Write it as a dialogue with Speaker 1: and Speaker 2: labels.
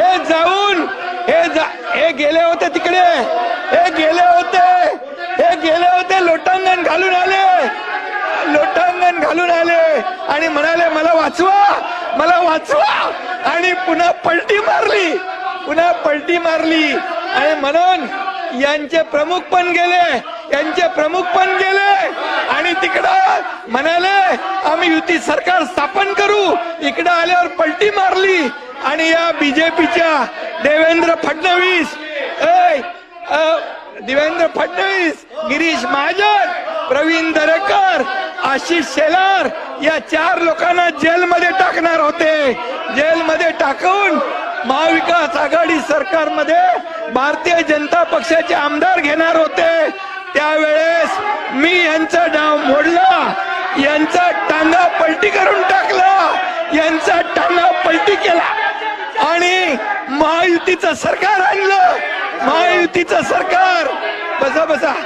Speaker 1: हे जाऊन हे जा हे गेले होते तिकडे. हे गेले होते हे गेले होते लोटांगण घालून आले. लोटांगण घालून आले आणि म्हणाले मला वाचवा मला वाचवा. आणि पुन्हा पलटी मारली पुन्हा पलटी मारली. आणि म्हणून यांचे प्रमुख पण गेले यांचे प्रमुख पण गेले. आणि तिकडं म्हणाले आम्ही युती सरकार स्थापन करू. इकडं आल्यावर पलटी मारली. आणि या बीजेपीच्या देवेंद्र फडणवीस देवेंद्र फडणवीस गिरीश महाजन प्रवीण दरेकर आशिष शेलार या चार लोकांना जेलमध्ये टाकणार होते. जेलमध्ये टाकून महाविकास आघाडी सरकारमध्ये भारतीय जनता पक्षाचे आमदार घेणार होते. त्यावेळेस मी यांचा डाव मोडला यांचा टांगा पलटी करून टाकला यांचा टांगा पलटी केला. आणि महायुतीचं सरकार आणलं. महायुतीचं सरकार. बसा बसा.